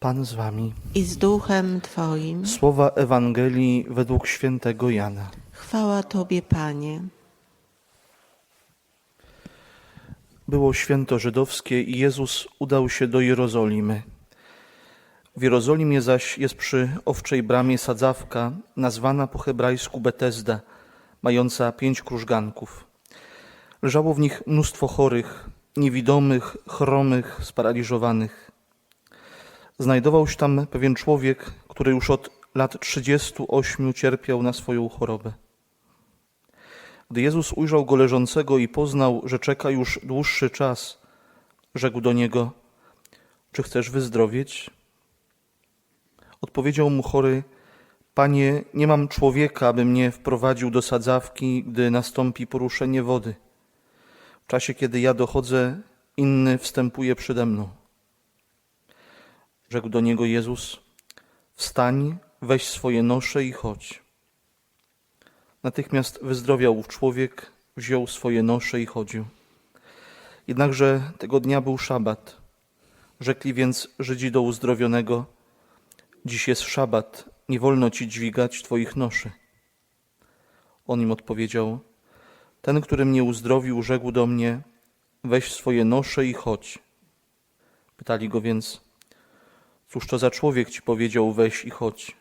Pan z wami. i z duchem Twoim. Słowa Ewangelii według świętego Jana. Chwała Tobie, Panie. Było święto żydowskie i Jezus udał się do Jerozolimy. W Jerozolimie zaś jest przy owczej bramie sadzawka, nazwana po hebrajsku Betesda, mająca pięć krużganków. Leżało w nich mnóstwo chorych, niewidomych, chromych, sparaliżowanych. Znajdował się tam pewien człowiek, który już od lat trzydziestu ośmiu cierpiał na swoją chorobę. Gdy Jezus ujrzał go leżącego i poznał, że czeka już dłuższy czas, rzekł do niego: Czy chcesz wyzdrowieć? Odpowiedział mu chory: Panie, nie mam człowieka, aby mnie wprowadził do sadzawki, gdy nastąpi poruszenie wody. W czasie, kiedy ja dochodzę, inny wstępuje przede mną. Rzekł do niego Jezus: Wstań, weź swoje nosze i chodź. Natychmiast wyzdrowiał ów człowiek, wziął swoje nosze i chodził. Jednakże tego dnia był szabat. Rzekli więc Żydzi do uzdrowionego: Dziś jest szabat, nie wolno ci dźwigać twoich noszy. On im odpowiedział: Ten, który mnie uzdrowił, rzekł do mnie: Weź swoje nosze i chodź. Pytali go więc: Cóż to za człowiek ci powiedział: Weź i chodź?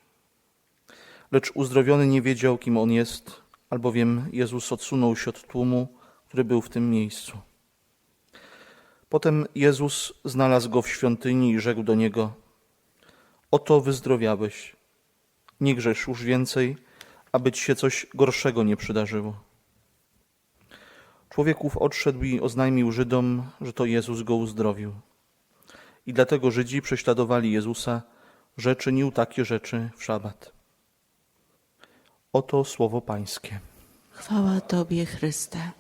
Lecz uzdrowiony nie wiedział, kim on jest, albowiem Jezus odsunął się od tłumu, który był w tym miejscu. Potem Jezus znalazł go w świątyni i rzekł do niego: Oto wyzdrowiałeś. Nie grzesz już więcej, aby ci się coś gorszego nie przydarzyło. Człowiek ów odszedł i oznajmił Żydom, że to Jezus go uzdrowił. I dlatego Żydzi prześladowali Jezusa, że czynił takie rzeczy w szabat. Oto słowo Pańskie. Chwała Tobie, Chryste.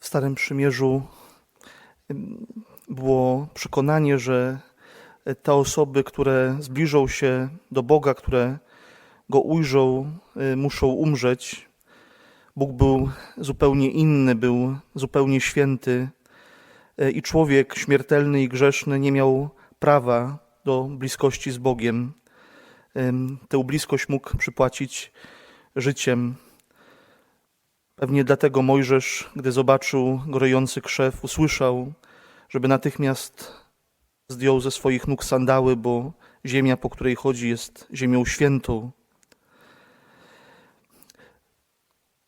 W Starym Przymierzu ym, było przekonanie, że te osoby, które zbliżą się do Boga, które Go ujrzą, y, muszą umrzeć. Bóg był zupełnie inny, był zupełnie święty y, i człowiek śmiertelny i grzeszny nie miał prawa do bliskości z Bogiem. Tę bliskość mógł przypłacić życiem. Pewnie dlatego Mojżesz, gdy zobaczył gorejący krzew, usłyszał, żeby natychmiast zdjął ze swoich nóg sandały, bo ziemia, po której chodzi, jest ziemią świętą.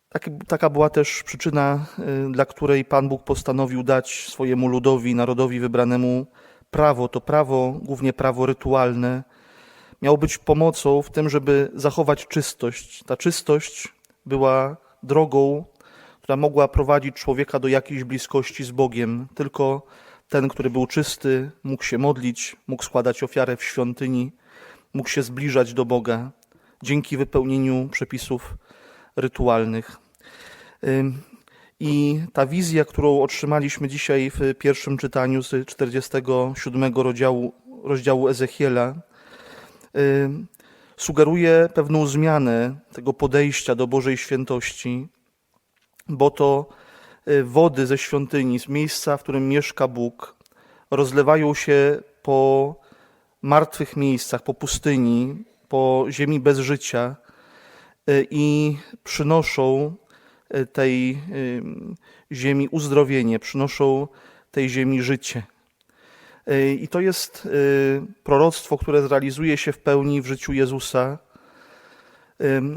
Tak, taka była też przyczyna, y, dla której Pan Bóg postanowił dać swojemu ludowi, narodowi wybranemu prawo. To prawo, głównie prawo rytualne, miało być pomocą w tym, żeby zachować czystość. Ta czystość była drogą, która mogła prowadzić człowieka do jakiejś bliskości z Bogiem. Tylko ten, który był czysty, mógł się modlić, mógł składać ofiarę w świątyni, mógł się zbliżać do Boga dzięki wypełnieniu przepisów rytualnych. I ta wizja, którą otrzymaliśmy dzisiaj w pierwszym czytaniu z 47 rozdziału, rozdziału Ezechiela, sugeruje pewną zmianę tego podejścia do Bożej świętości, bo to y, wody ze świątyni, z miejsca, w którym mieszka Bóg, rozlewają się po martwych miejscach, po pustyni, po ziemi bez życia i przynoszą y, tej y, ziemi uzdrowienie, przynoszą tej ziemi życie. Y, I to jest y, proroctwo, które zrealizuje się w pełni w życiu Jezusa.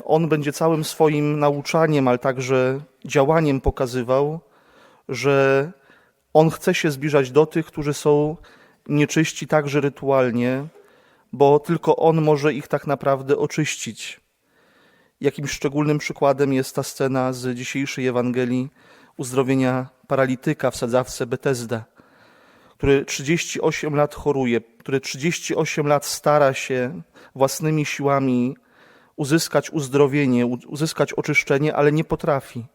On będzie całym swoim nauczaniem, ale także działaniem pokazywał, że On chce się zbliżać do tych, którzy są nieczyści także rytualnie, bo tylko On może ich tak naprawdę oczyścić. Jakimś szczególnym przykładem jest ta scena z dzisiejszej Ewangelii uzdrowienia paralityka w sadzawce Betesda, który 38 lat choruje, który 38 lat stara się własnymi siłami uzyskać uzdrowienie, uzyskać oczyszczenie, ale nie potrafi.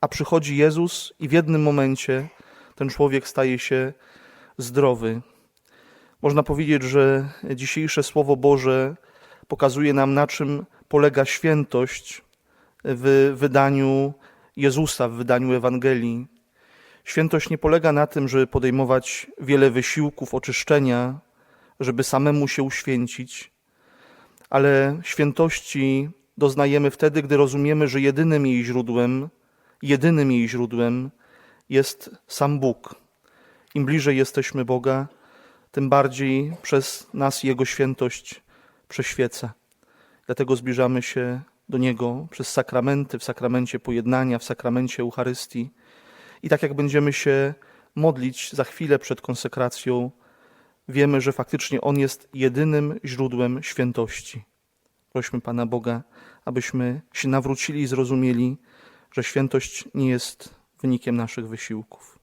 A przychodzi Jezus i w jednym momencie ten człowiek staje się zdrowy. Można powiedzieć, że dzisiejsze Słowo Boże pokazuje nam, na czym polega świętość w wydaniu Jezusa, w wydaniu Ewangelii. Świętość nie polega na tym, żeby podejmować wiele wysiłków oczyszczenia, żeby samemu się uświęcić, ale świętości doznajemy wtedy, gdy rozumiemy, że jedynym jej źródłem, jedynym jej źródłem jest sam Bóg. Im bliżej jesteśmy Boga, tym bardziej przez nas Jego świętość prześwieca. Dlatego zbliżamy się do Niego przez sakramenty, w sakramencie pojednania, w sakramencie Eucharystii. I tak jak będziemy się modlić za chwilę przed konsekracją, wiemy, że faktycznie On jest jedynym źródłem świętości. Prośmy Pana Boga, abyśmy się nawrócili i zrozumieli, że świętość nie jest wynikiem naszych wysiłków.